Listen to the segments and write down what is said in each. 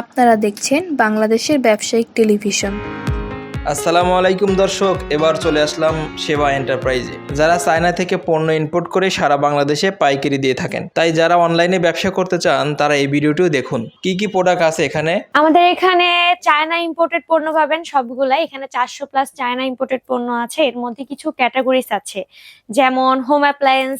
আপনারা দেখছেন বাংলাদেশের ব্যবসায়িক টেলিভিশন। আসসালামু আলাইকুম দর্শক এবার চলে আসলাম সেবা এন্টারপ্রাইজে। যারা চায়না থেকে পণ্য ইম্পোর্ট করে সারা বাংলাদেশে পাইকারি দিয়ে থাকেন তাই যারা অনলাইনে ব্যবসা করতে চান তারা এই ভিডিওটিও দেখুন। কি কি প্রোডাক্ট আছে এখানে? আমাদের এখানে চায়না ইম্পোর্টেড পণ্য পাবেন সবগুলাই। এখানে চারশো প্লাস চায়না ইম্পোর্টেড পণ্য আছে। এর মধ্যে কিছু ক্যাটাগরিজ আছে। যেমন home appliance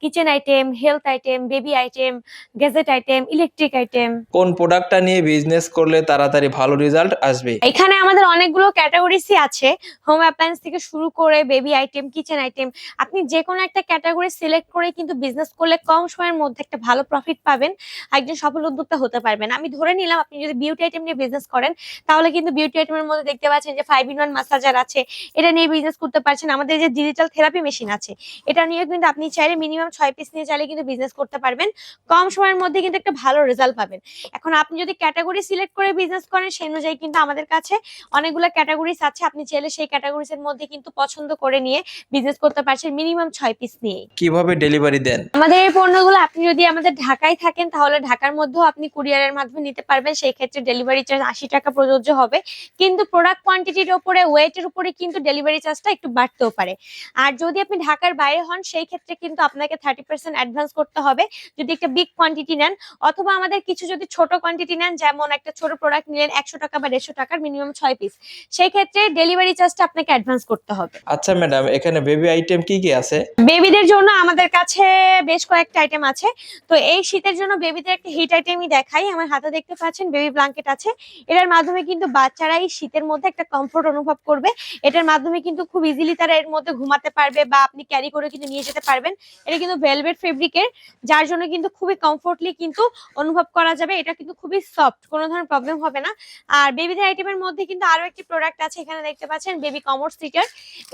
kitchen item health item baby item gadget item electric item কোন প্রোডাক্টটা নিয়ে বিজনেস করলে তাড়াতাড়ি ভালো রেজাল্ট আসবে? এখানে আমাদের অনেকগুলো ক্যাটাগরিসই আছে। হোম অ্যাপ্লায়েন্স থেকে শুরু করে বেবি আইটেম কিচেন আইটেম আপনি যে কোনো একটা ক্যাটাগরি সিলেক্ট করে কিন্তু বিজনেস করলে কম সময়ের মধ্যে একটা ভালো প্রফিট পাবেন। একজন সফল উদ্যোক্তা হতে পারবেন। আমি ধরে নিলাম আপনি যদি বিউটি আইটেম নিয়ে বিজনেস করেন তাহলে কিন্তু বিউটি আইটেমের মধ্যে দেখতে পাচ্ছেন যে ফাইভ ইন ওয়ান মাসাজার আছে। এটা নিয়ে বিজনেস করতে পারছেন। আমাদের যে ডিজিটাল থেরাপি মেশিন আছে এটা নিয়ে কিন্তু আপনি চাইলে মিনিমাম ছয় পিস নিয়ে চাইলে কিন্তু বিজনেস করতে পারবেন। কম সময়ের মধ্যে কিন্তু একটা ভালো রেজাল্ট পাবেন। এখন আপনি যদি ক্যাটাগরি সিলেক্ট করে বিজনেস করেন সেই অনুযায়ী কিন্তু আমাদের কাছে অনেকগুলো ক্যাটাগরিজ আছে। আপনি চাইলে সেই ক্যাটাগরিজ এর মধ্যে কিন্তু পছন্দ করে নিয়ে বিজনেস করতে পারছেন মিনিমাম ছয় পিস নিয়ে। কীভাবে ডেলিভারি দেন? আমাদের এই পণ্যগুলো আপনি যদি আমাদের ঢাকায় থাকেন তাহলে ঢাকার মধ্যেও আপনি কুরিয়ারের মাধ্যমে নিতে পারবেন। সেই ক্ষেত্রে ডেলিভারি চার্জ আশি টাকা প্রযোজ্য হবে। কিন্তু প্রোডাক্ট কোয়ান্টিটির উপরে ওয়েটের উপরে কিন্তু ডেলিভারি চার্জটা একটু বাড়তেও পারে। আর যদি আপনি ঢাকার বাইরে হন সেই ক্ষেত্রে কিন্তু আপনাকে থার্টি পার্সেন্ট অ্যাডভান্স করতে হবে যদি একটা বিগ কোয়ান্টিটি নেন। অথবা আমাদের কিছু যদি ছোট কোয়ান্টিটি নেন যেমন একটা ছোট প্রোডাক্ট নিলেন একশো টাকা বা দেড়শো টাকার মিনিমাম ছয় পিস সেই ক্ষেত্রে ডেলিভারি চার্জটা আপনাকে অ্যাডভান্স করতে হবে। আচ্ছা ম্যাডাম এখানে বেবি আইটেম কি কি আছে? বেবিদের জন্য আমাদের কাছে বেশ কয়েকটা আইটেম আছে। তো এই শীতের জন্য বেবিদের একটা হিট আইটেমই দেখাই। আমার হাতে দেখতে পাচ্ছেন বেবি ব্ল্যাঙ্কেট আছে। এটার মাধ্যমে কিন্তু বাচ্চারাই শীতের মধ্যে একটা কমফোর্ট অনুভব করবে। এটার মাধ্যমে কিন্তু খুব ইজিলি তারা এর মধ্যে ঘুমাতে পারবে বা আপনি ক্যারি করে কিন্তু নিয়ে যেতে পারবেন। এটা কিন্তু ভেলভেট ফেব্রিকের যার জন্য কিন্তু খুবই কমফোর্টলি কিন্তু অনুভব করা যাবে। এটা কিন্তু খুবই সফট কোনো ধরনের প্রবলেম হবে না। আর বেবিদের আইটেমের মধ্যে কিন্তু আরও একটি প্রোডাক্ট আছে, এখানে দেখতে পাচ্ছেন বেবি কমর সিটার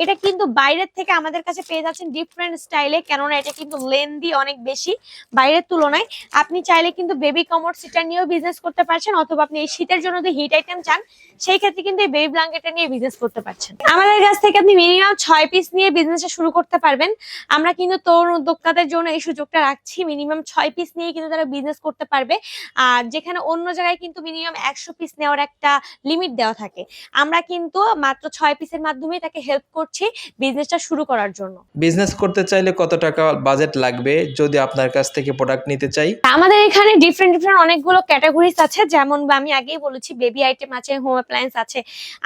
এটা কিন্তু বাইরের থেকে আমাদের কাছে পেয়ে যাচ্ছেন ডিফারেন্ট স্টাইলে কেননা এটা কিন্তু লেন্দি অনেক বেশি, বাইরের তুলনায়। আপনি চাইলে কিন্তু বেবি কমর সিটার নিয়েও বিজনেস করতে পারছেন, অথবা আপনি এই শীতের জন্য যদি হিট আইটেম চান, সেই ক্ষেত্রে কিন্তু এই বেবি ব্ল্যাঙ্কেটটা নিয়ে বিজনেস করতে পারছেন। আমাদের কাছ থেকে আপনি মিনিমাম ছয় পিস নিয়ে বিজনেসটা শুরু করতে পারবেন। আমরা কিন্তু তরুণ উদ্যোক্তাদের জন্য এই সুযোগটা রাখছি। মিনিমাম ছয় পিস নিয়ে কিন্তু তারা বিজনেস করতে পারবে। আর যেখানে অন্য জায়গায় কিন্তু মিনিমাম একশো পিস নেওয়ার একটা লিমিট দেওয়া থাকে। আমরা কিন্তু মাত্র ছয় পিসের মাধ্যমেই তাকে হেল্প করছি বিজনেসটা শুরু করার জন্য। বিজনেস করতে চাইলে কত টাকা বাজেট লাগবে যদি আপনার কাছ থেকে প্রোডাক্ট নিতে চাই? আমাদের এখানে ডিফারেন্ট ডিফারেন্ট অনেকগুলো ক্যাটাগরিজ আছে। যেমন বা আমি আগেই বলেছি বেবি আইটেম আছে হোম অ্যাপ্লায়েন্স আছে।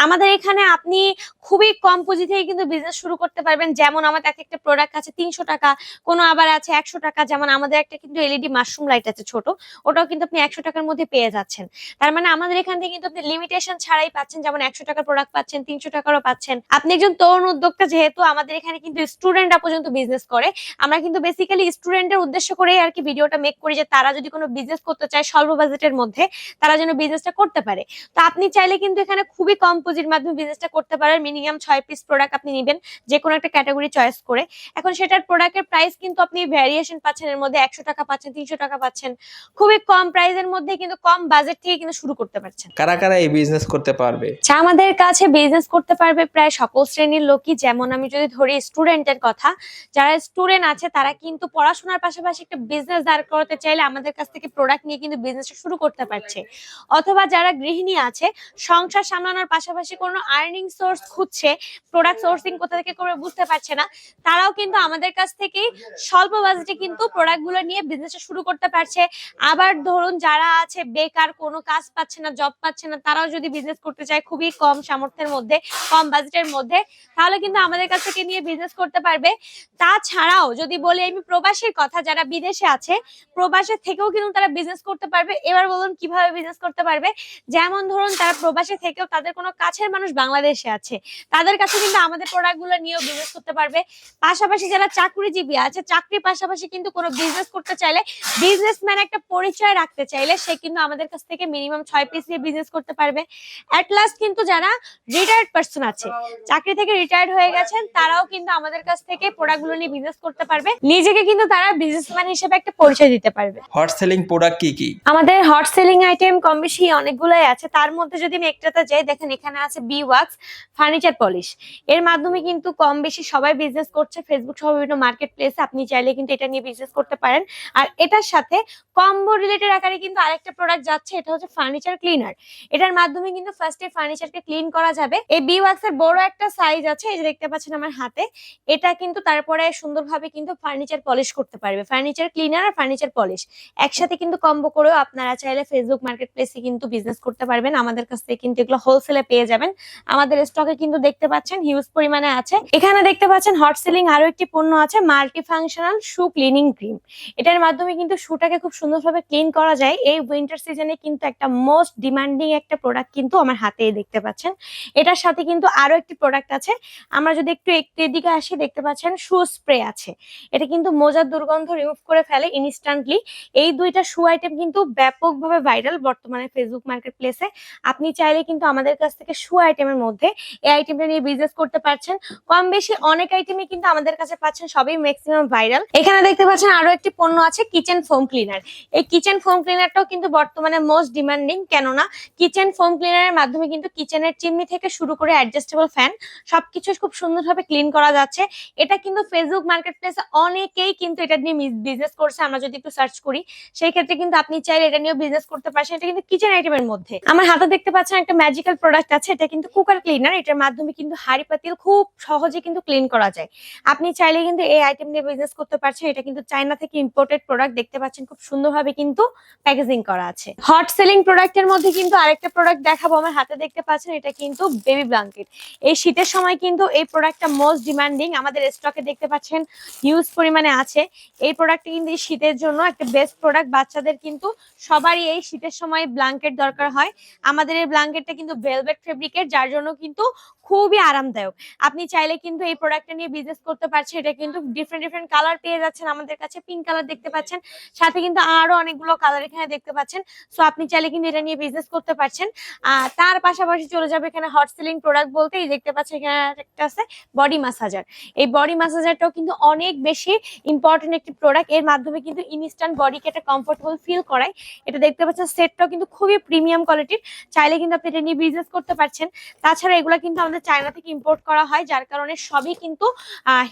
আমাদের এখানে আপনি খুবই কম পুঁজি থেকে কিন্তু বিজনেস শুরু করতে পারবেন। যেমন আমাদের এক একটা প্রোডাক্ট আছে তিনশো টাকা। কোনো আবার আছে একশো টাকা, যেমন আমাদের একটা কিন্তু এলইডি মাশরুম লাইট আছে ছোট, ওটাও কিন্তু আপনি একশো টাকার মধ্যে পেয়ে যাচ্ছেন। তার মানে আমাদের এখান থেকে কিন্তু আপনি লিমিটেশন ছাড়াই পাচ্ছেন, যেমন একশো টাকার প্রোডাক্ট পাচ্ছেন, তিনশো টাকারও পাচ্ছেন। আপনি একজন তরুণ উদ্যোক্তা, যেহেতু আমাদের এখানে কিন্তু স্টুডেন্টরা পর্যন্ত বিজনেস করে, আমরা কিন্তু বেসিক্যালি স্টুডেন্টের উদ্দেশ্য করেই আর কি ভিডিওটা মেক করি যে তারা যদি কোনো বিজনেস করতে চায় স্বল্প বাজেটের মধ্যে, তারা যেন বিজনেসটা করতে পারে। তো আপনি চাইলে কিন্তু এখানে খুবই কম পুঁজির মাধ্যমে বিজনেসটা করতে পারেন। মিনিমাম ছয় পিস প্রোডাক্ট আপনি নেবেন যে কোনো একটা ক্যাটাগরি চয়েস করে। এখন সেটার প্রোডাক্টের প্রাইস কিন্তু আপনি ভ্যারিয়েশন পাচ্ছেন এর মধ্যে একশো টাকা পাচ্ছেন তিনশো টাকা পাচ্ছেন। খুবই কম প্রাইসের মধ্যে কিন্তু কম বাজেট থেকে কিন্তু শুরু করতে পারছেন। কারা কারা এই বিজনেস করতে পারবে? আচ্ছা আমাদের কাছে বিজনেস করতে পারবে প্রায় সকল শ্রেণির লোকই যেমন আমি যদি ধরি স্টুডেন্টের কথা যারা স্টুডেন্ট আছে তারা কিন্তু পড়াশোনার পাশাপাশি একটা বিজনেস দাঁড় করাতে চাইলে আমাদের কাছ থেকে প্রোডাক্ট নিয়ে কিন্তু বিজনেসটা শুরু করতে পারছে। অথবা যারা গৃহিণী আছে সংসার সামলানোর পাশাপাশি কোনো আর্নিং সোর্স খুঁজছে প্রোডাক্ট সোর্সিং কোথা থেকে করবে বুঝতে পারছে না তারাও কিন্তু আমাদের কাছ থেকেই স্বল্প বাজেটে কিন্তু প্রোডাক্টগুলো নিয়ে বিজনেসটা শুরু করতে পারছে। আবার ধরুন যারা আছে, বেকার, কোনো কাজ পাচ্ছে না জব পাচ্ছে না, তারাও যদি বিজনেস করতে চায় খুবই কম সামর্থ্যের মধ্যে, কম বাজেটের মধ্যে, তাহলে কিন্তু আমাদের কাছ থেকে নিয়ে বিজনেস করতে পারবে। তাছাড়াও যদি বলি আমি প্রবাসীর কথা, যারা বিদেশে আছে, প্রবাসের থেকেও কিন্তু তারা বিজনেস করতে পারবে। এবার বলুন কীভাবে বিজনেস করতে পারবে? যেমন ধরুন তারা প্রবাসে থেকেও তাদের কোনো কাছের মানুষ বাংলাদেশে আছে, তাদের কাছে কিন্তু আমাদের প্রোডাক্টগুলো নিয়েও বিজনেস করতে পারবে। পাশাপাশি যারা চাকরিজীবী আছে। চাকরির পাশাপাশি কিন্তু কোনো বিজনেস করতে চাইলে বিজনেসম্যান একটা পরিচয় রাখতে চাইলে সে কিন্তু আমাদের কাছ থেকে মিনিমাম ছয় পিস দিয়ে বিজনেস করতে পারবে। অ্যাট লাস্ট কিন্তু যারা রিটায়ার্ড পার্সন আছে চাকরি থেকে রিটায়ার্ড হয়ে গেছেন তারাও কিন্তু আমাদের কাছ থেকে প্রোডাক্টগুলো নিয়ে বিজনেস করতে পারবে। নিজেকে কিন্তু তারা বিজনেসম্যান হিসেবে একটা পরিচয় দিতে পারবে। হট সেলিং প্রোডাক্ট কি কি? আমাদের হট সেলিং আইটেম কম বেশি অনেকগুলোই আছে। তার মধ্যে যদি আমি একটাতে যাই দেখেন এখানে আছে বি ওয়াক্স ফার্নিচার পলিশ এর মাধ্যমে কিন্তু কম বেশি সবাই বিজনেস করছে। ফেসবুক সহ বিভিন্ন মার্কেট প্লেসে আপনি চাইলে কিন্তু এটা নিয়ে বিজনেস করতে পারেন। আর এটার সাথে কম্বো রিলেটেড আকারে কিন্তু আরেকটা প্রোডাক্ট যাচ্ছে, এটা হচ্ছে ফার্নিচার ক্লিনার এটার মাধ্যমে কিন্তু ফার্স্টে ফার্নিচারকে ক্লিন করা যাবে। এই বি ওয়াক্স এর বড় একটা সাইজ আছে, এই যে দেখতে পাচ্ছেন আমার হাতে। এটা কিন্তু তারপরে সুন্দরভাবে কিন্তু ফার্নিচার পলিশ করতে পারবে। ফার্নিচার ক্লিনার আর ফার্নিচার পলিশ একসাথে কিন্তু কম্বো করেও আপনারা চাইলে ফেসবুক মার্কেট প্লেসে কিন্তু বিজনেস করতে পারবেন। আমাদের কাছ থেকে কিন্তু এগুলো হোলসেলে পেয়ে যাবেন। আমাদের স্টকে কিন্তু দেখতে পাচ্ছেন হিউজ পরিমাণে আছে। এখানে দেখতে পাচ্ছেন হট সেলিং আরও একটি পণ্য আছে multi functional shoe cleaning cream এটার মাধ্যমে কিন্তু শুটাকে খুব সুন্দরভাবে ক্লিন করা যায়। এই উইন্টার সিজনে কিন্তু একটা মোস্ট ডিমান্ডিং একটা প্রোডাক্ট কিন্তু আমার হাতে দেখতে পাচ্ছেন। এটার সাথে কিন্তু আরও একটি প্রোডাক্ট আছে। আমরা যদি একটু একটু এদিকে আসি, দেখতে পাচ্ছেন শু স্প্রে আছে। এটা কিন্তু মোজার দুর্গন্ধ রিমুভ করে ফেলে ইনস্ট্যান্টলি এই দুইটা শু আইটেম কিন্তু ব্যাপকভাবে ভাইরাল বর্তমানে ফেসবুক মার্কেট প্লেসে আপনি চাইলে কিন্তু আমাদের কাছ থেকে শু আইটেমের মধ্যে এই আইটেমটা নিয়ে বিজনেস করতে পারছেন। কম বেশি অনেক আইটেমই কিন্তু আমাদের কাছে পাচ্ছেন। সবই ম্যাক্সিমাম ভাইরাল। এখানে দেখতে পাচ্ছেন আরও একটি পণ্য আছে, কিচেন ফোম ক্লিনার। এই কিচেন ফোম ক্লিনারটাও কিন্তু বর্তমানে মোস্ট ডিমান্ডিং, কেননা কিচেন ফোম ক্লিনারের মাধ্যমে কিন্তু কিচেনের চিমনি থেকে শুরু করে অ্যাডজাস্টেবল ফ্যান সবকিছু খুব সুন্দরভাবে ক্লিন করা যাচ্ছে। এটা কিন্তু ফেসবুক মার্কেট প্লেসে অনেকেই কিন্তু এটা নিয়ে বিজনেস করছে, আমরা যদি একটু সার্চ করি। সেই ক্ষেত্রে কিন্তু আপনি চাইলে এটা নিয়েও বিজনেস করতে পারছেন এটা কিন্তু কিচেন আইটেমের মধ্যে। আমার হাতে দেখতে পাচ্ছেন একটা ম্যাজিক্যাল প্রোডাক্ট আছে, এটা কিন্তু কুকার ক্লিনার, এটার মাধ্যমে কিন্তু হাড়ি পাতিল খুব সহজে কিন্তু ক্লিন করা যায়। আপনি চাইলে কিন্তু এই আইটেম নিয়ে বিজনেস করতে পারছেন এটা কিন্তু চায়না থেকে ইম্পোর্টেড প্রোডাক্ট দেখতে পাচ্ছেন, খুব সুন্দরভাবে কিন্তু প্যাকেজিং করা আছে। হট সেলিং প্রোডাক্টের মধ্যে কিন্তু আরেকটা প্রোডাক্ট দেখাবো, আমার হাতে দেখতে পাচ্ছেন, এটা কিন্তু বেবি ব্ল্যাঙ্কেট এই শীতের সময় কিন্তু এই প্রোডাক্টটা মোস্ট ডিমান্ডিং আমাদের স্টকে দেখতে পাচ্ছেন হিউজ পরিমাণে আছে। এই প্রোডাক্টটা কিন্তু এই শীতের জন্য একটা বেস্ট প্রোডাক্ট বাচ্চাদের কিন্তু সবারই এই শীতের সময় ব্ল্যাঙ্কেট দরকার হয়। আমাদের এই ব্ল্যাঙ্কেটটা কিন্তু ভেলভেট ফেব্রিকের যার জন্য কিন্তু খুবই আরামদায়ক। আপনি চাইলে কিন্তু এই প্রোডাক্টটা নিয়ে বিজনেস করতে পারছেন। এটা কিন্তু ডিফারেন্ট ডিফারেন্ট কালার পেয়ে যাচ্ছেন আমাদের কাছে। পিঙ্ক কালার দেখতে পাচ্ছেন। সাথে কিন্তু আরও অনেকগুলো কালার এখানে দেখতে পাচ্ছেন। সো আপনি চাইলে কিন্তু এটা নিয়ে বিজনেস করতে পারছেন। আহ, তার পাশাপাশি চলে যাবে এখানে হট সেলিং প্রোডাক্ট বলতে। এই দেখতে পাচ্ছেন এখানে একটা আছে বডি মাসাজার এই বডি মাসাজারটাও কিন্তু অনেক বেশি ইম্পর্টেন্ট একটি প্রোডাক্টের মাধ্যমে কিন্তু ইনস্ট্যান্ট বডিকে একটা কমফোর্টেবল ফিল করায়। এটা দেখতে পাচ্ছেন সেটটাও কিন্তু খুবই প্রিমিয়াম কোয়ালিটির চাইলে কিন্তু আপনি এটা নিয়ে বিজনেস করতে পারছেন। তাছাড়া এগুলো কিন্তু আমাদের চায়না থেকে ইম্পোর্ট করা হয়, যার কারণে সবই কিন্তু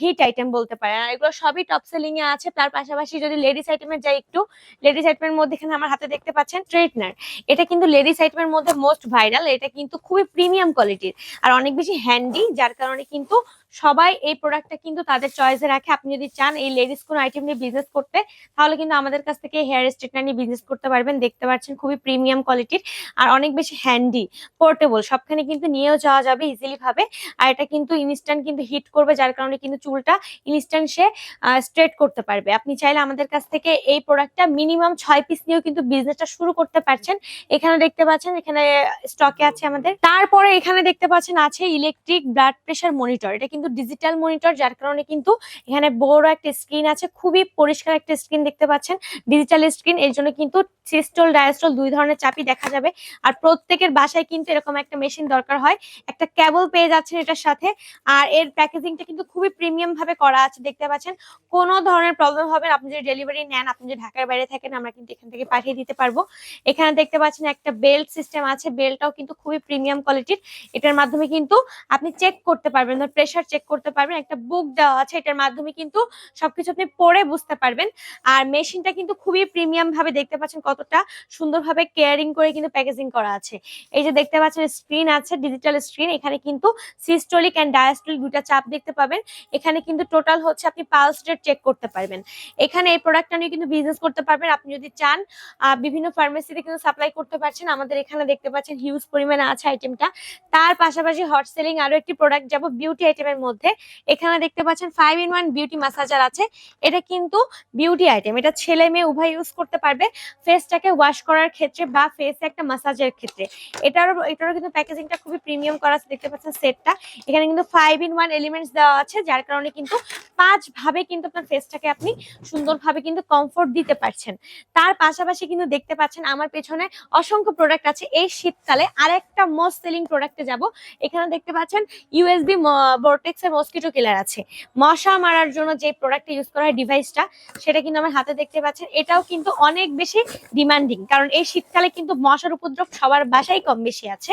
হিট আইটেম বলতে পারে আর এগুলো সবই টপ সেলিং এ আছে, তার পাশাপাশি যদি লেডিস আইটেমে যাই একটু লেডিস আইটেমের মধ্যে এখানে আমার হাতে দেখতে পাচ্ছেন ট্রেটনার এটা কিন্তু লেডিস আইটেমের মধ্যে মোস্ট ভাইরাল এটা কিন্তু খুবই প্রিমিয়াম কোয়ালিটির আর অনেক বেশি হ্যান্ডি যার কারণে কিন্তু সবাই এই প্রোডাক্টটা কিন্তু তাদের চয়েসে রাখে। আপনি যদি চান এই লেডিস কোন আইটেম নিয়ে বিজনেস করতে, তাহলে কিন্তু আমাদের কাছ থেকে হেয়ার স্ট্রেটনার নিয়ে বিজনেস করতে পারবেন। দেখতে পাচ্ছেন খুবই প্রিমিয়াম কোয়ালিটির আর অনেক বেশি হ্যান্ডি পোর্টেবল সবখানে কিন্তু নিয়েও যাওয়া যাবে ইজিলি ভাবে। আর এটা কিন্তু ইনস্ট্যান্ট কিন্তু হিট করবে, যার কারণে কিন্তু চুলটা ইনস্ট্যান্ট সে স্ট্রেট করতে পারবে। আপনি চাইলে আমাদের কাছ থেকে এই প্রোডাক্টটা মিনিমাম ছয় পিস নিয়েও কিন্তু বিজনেসটা শুরু করতে পারছেন। এখানে দেখতে পাচ্ছেন, এখানে স্টকে আছে আমাদের। তারপরে এখানে দেখতে পাচ্ছেন আছে ইলেকট্রিক ব্লাড প্রেশার মনিটর এটা ডিজিটাল মনিটর যার কারণে কিন্তু এখানে বড় একটা স্ক্রিন আছে, খুবই পরিষ্কার একটা স্ক্রিন দেখতে পাচ্ছেন। ডিজিটাল স্ক্রিন এর জন্য কিন্তু সিস্টল ডায়াস্টল দুই ধরনের চাপই দেখা যাবে। আর প্রত্যেকের বাসায় কিন্তু এরকম একটা মেশিন দরকার হয়। একটা কেবল পেয়ে যাচ্ছেন এটার সাথে। আর এর প্যাকেজিংটা কিন্তু খুবই প্রিমিয়াম ভাবে করা আছে, দেখতে পাচ্ছেন। কোনো ধরনের প্রবলেম হবে আপনি যদি ডেলিভারি নেন, আপনি যদি ঢাকার বাইরে থাকেন, আমরা কিন্তু এখান থেকে পাঠিয়ে দিতে পারব। এখানে দেখতে পাচ্ছেন একটা বেল্ট সিস্টেম আছে। বেল্টটাও কিন্তু খুবই প্রিমিয়াম কোয়ালিটির এটার মাধ্যমে কিন্তু আপনি চেক করতে পারবেন। ধর প্রেশার চেক করতে পারবেন। একটা বুক দেওয়া আছে, এটার মাধ্যমে কিন্তু সবকিছু আপনি পড়ে বুঝতে পারবেন। আর মেশিনটা কিন্তু খুবই প্রিমিয়াম ভাবে দেখতে পাচ্ছেন কতটা সুন্দরভাবে কেয়ারিং করে কিন্তু প্যাকেজিং করা আছে। এই যে দেখতে পাচ্ছেন স্ক্রিন আছে ডিজিটাল স্ক্রিন এখানে কিন্তু সিস্টোলিক অ্যান্ড ডায়াস্টোলিক দুটা চাপ দেখতে পাবেন। এখানে কিন্তু টোটাল হচ্ছে আপনি পালস রেট চেক করতে পারবেন। এখানে এই প্রোডাক্টটা নিয়ে কিন্তু বিজনেস করতে পারবেন। আপনি যদি চান বিভিন্ন ফার্মেসিতে কিন্তু সাপ্লাই করতে পারছেন। আমাদের এখানে দেখতে পাচ্ছেন হিউজ পরিমাণে আছে আইটেমটা তার পাশাপাশি হট সেলিং আরও একটি প্রোডাক্ট যাব বিউটি আইটেমের মধ্যে এখানে দেখতে পাচ্ছেন five in one beauty massager আছে। এটা কিন্তু বিউটি আইটেম এটা ছেলে মেয়ে উভয় ইউজ করতে পারবে ফেসটাকে ওয়াশ করার ক্ষেত্রে বা ফেসে একটা মাসাজের ক্ষেত্রে। এটারও এটারও কিন্তু প্যাকেজিংটা খুবই প্রিমিয়াম করা আছে, দেখতে পাচ্ছেন সেটটা এখানে কিন্তু ফাইভ ইন ওয়ান এলিমেন্টস দেওয়া আছে, যার কারণে কিন্তু পাঁচ ভাবে কিন্তু আপনার ফেসটাকে আপনি সুন্দরভাবে কিন্তু কমফোর্ট দিতে পারছেন। তার পাশাপাশি কিন্তু দেখতে পাচ্ছেন আমার পেছনে অসংখ্য প্রোডাক্ট আছে। এই শীতকালে আরেকটা মোস্ট সেলিং প্রোডাক্টে যাব। এখানে দেখতে পাচ্ছেন ইউএসবি ভোল্টেজ ভার্টেক্স এর মসকিটো কিলার আছে। মশা মারার জন্য যে প্রোডাক্টটা ইউজ করা হয় ডিভাইসটা সেটা কিন্তু আমার হাতে দেখতে পাচ্ছেন। এটাও কিন্তু অনেক বেশি ডিমান্ডিং কারণ এই শীতকালে কিন্তু মশার উপদ্রব সবার বাসায় কম বেশি আছে।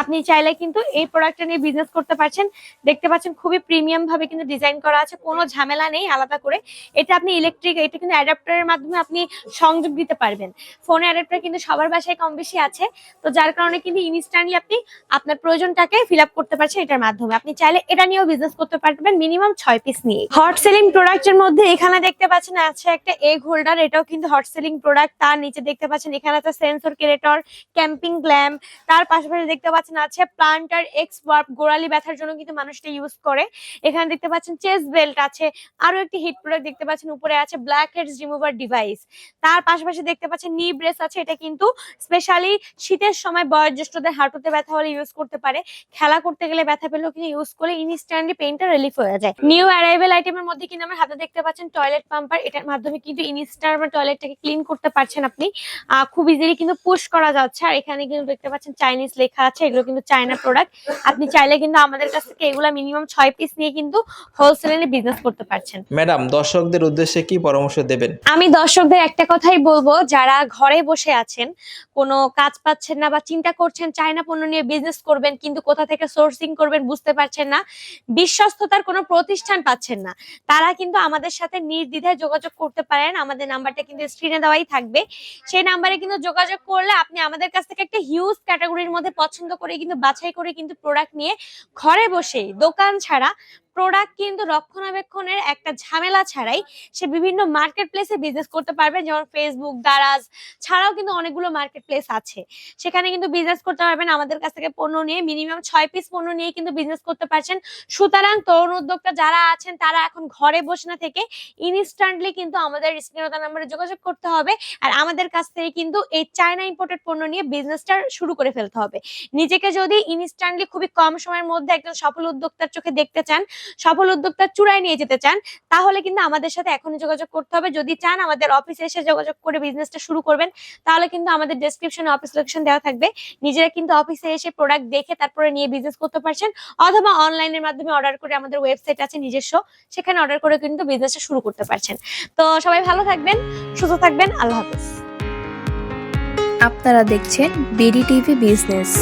আপনি চাইলে কিন্তু এই প্রোডাক্টটা নিয়ে বিজনেস করতে পারছেন। দেখতে পাচ্ছেন খুবই প্রিমিয়াম ভাবে কিন্তু ডিজাইন করা আছে, কোনো ঝামেলা নেই আলাদা করে। এটা আপনি ইলেকট্রিক এটা কিন্তু অ্যাডাপ্টারের মাধ্যমে আপনি সংযোগ দিতে পারবেন। ফোনে অ্যাডাপ্টার কিন্তু সবার বাসায় কম বেশি আছে। তো যার কারণে কিন্তু ইনস্ট্যান্টলি আপনি আপনার প্রয়োজনটাকে ফিল করতে পারছেন এটার মাধ্যমে। আপনি চাইলে এটা নিয়েও বিজনেস করতে পারবেন মিনিমাম ছয় পিস নিয়ে। হট সেলিং প্রোডাক্টের মধ্যে এখানে দেখতে পাচ্ছেন আছে একটা এগ হোল্ডার এটাও কিন্তু হট সেলিং প্রোডাক্ট তার নিচে দেখতে পাচ্ছেন এখানে আছে সেন্সর ক্রেটর ক্যাম্পিং গ্ল্যাম্প তার পাশাপাশি দেখতে পাচ্ছেন আছে প্লান্টার এক্স ওয়ার্প গোড়ালি ব্যথার জন্য কিন্তু মানুষটা ইউজ করে। এখানে দেখতে পাচ্ছেন চেস বেল্ট আছে। আরও একটি হিট প্রোডাক্ট দেখতে পাচ্ছেন, উপরে আছে ব্ল্যাক হেডস রিমুভার ডিভাইস তার পাশাপাশি দেখতে পাচ্ছেন নি ব্রেস আছে, এটা কিন্তু স্পেশালি শীতের সময় বয়োজ্যেষ্ঠদের হাঁটুতে ব্যথা হলে ইউজ করতে পারে। খেলা করতে গেলে ব্যথা পেলেও কিন্তু ইউজ করলে ইনস্ট্যান্টলি পেইনটা রিলিফ হয়ে যায়। নিউ অ্যারাইভেল আইটেমের মধ্যে কিন্তু আমার হাতে দেখতে পাচ্ছেন টয়লেট পাম্পার এটার মাধ্যমে কিন্তু ইনস্ট্যান্ট টয়লেটটাকে ক্লিন করতে পারছেন আপনি। খুব ইজিলি কিন্তু পুশ করা যাচ্ছে। আর এখানে কিন্তু দেখতে পাচ্ছেন চাইনিজ লেখা আছে এগুলো কিন্তু চায়না প্রোডাক্ট আপনি চাইলে কিন্তু আমাদের কাছ থেকে এগুলা মিনিমাম ছয় পিস নিয়ে কিন্তু হোলসেলে বিজনেস করতে পারছেন। ম্যাডাম দর্শকদের উদ্দেশ্যে কি পরামর্শ দেবেন? আমি দর্শকদের একটা কথাই বলব যারা ঘরে বসে আছেন কোনো কাজ পাচ্ছেন না বা চিন্তা করছেন চায়না পণ্য নিয়ে বিজনেস করবেন কিন্তু কোথা থেকে সোর্সিং করবেন বুঝতে পারছেন না বিশ্বস্ততার কোনো প্রতিষ্ঠান পাচ্ছেন না। তারা কিন্তু আমাদের সাথে নির্দ্বিধায় যোগাযোগ করতে পারেন। আমাদের নাম্বারটা কিন্তু স্ক্রিনে দেওয়াই থাকবে। সেই নাম্বারে কিন্তু যোগাযোগ করলে আপনি আমাদের কাছ থেকে একটা হিউজ ক্যাটাগরির মধ্যে পছন্দ করে কিন্তু বাছাই করে কিন্তু প্রোডাক্ট নিয়ে ঘরে বসে দোকান ছাড়া প্রোডাক্ট কিন্তু রক্ষণাবেক্ষণের একটা ঝামেলা ছাড়াই সে বিভিন্ন মার্কেট প্লেসে বিজনেস করতে পারবে, যেমন ফেসবুক দারাজ ছাড়াও কিন্তু অনেকগুলো মার্কেট প্লেস আছে। সেখানে কিন্তু বিজনেস করতে পারবেন, আমাদের কাছ থেকে পণ্য নিয়ে মিনিমাম ছয় পিস পণ্য নিয়ে কিন্তু বিজনেস করতে পারছেন। সুতরাং তরুণ উদ্যোক্তা যারা আছেন, তারা এখন ঘরে বসে না থেকে ইনস্ট্যান্টলি কিন্তু আমাদের স্ক্রিনতা নাম্বারে যোগাযোগ করতে হবে। আর আমাদের কাছ থেকে কিন্তু এই চায়না ইম্পোর্টেড পণ্য নিয়ে বিজনেসটা শুরু করে ফেলতে হবে। নিজেকে যদি ইনস্ট্যান্টলি খুবই কম সময়ের মধ্যে একজন সফল উদ্যোক্তার চোখে দেখতে চান সফল উদ্যোক্তার চূড়ায় নিয়ে যেতে চান, তাহলে কিন্তু আমাদের সাথে এখনই যোগাযোগ করতে হবে। যদি চান আমাদের অফিসে এসে যোগাযোগ করে বিজনেসটা শুরু করবেন, তাহলে কিন্তু আমাদের ডেসক্রিপশনে অফিস লোকেশন দেওয়া থাকবে। নিজেরা কিন্তু অফিসে এসে প্রোডাক্ট দেখে তারপরে নিয়ে বিজনেস করতে পারছেন, অথবা অনলাইনের মাধ্যমে অর্ডার করে আমাদের ওয়েবসাইট আছে নিজস্ব, সেখানে অর্ডার করে কিন্তু বিজনেসটা শুরু করতে পারছেন। তো সবাই ভালো থাকবেন, সুস্থ থাকবেন, আল্লাহ হাফিজ। আপনারা দেখছেন বিডি টিভি বিজনেস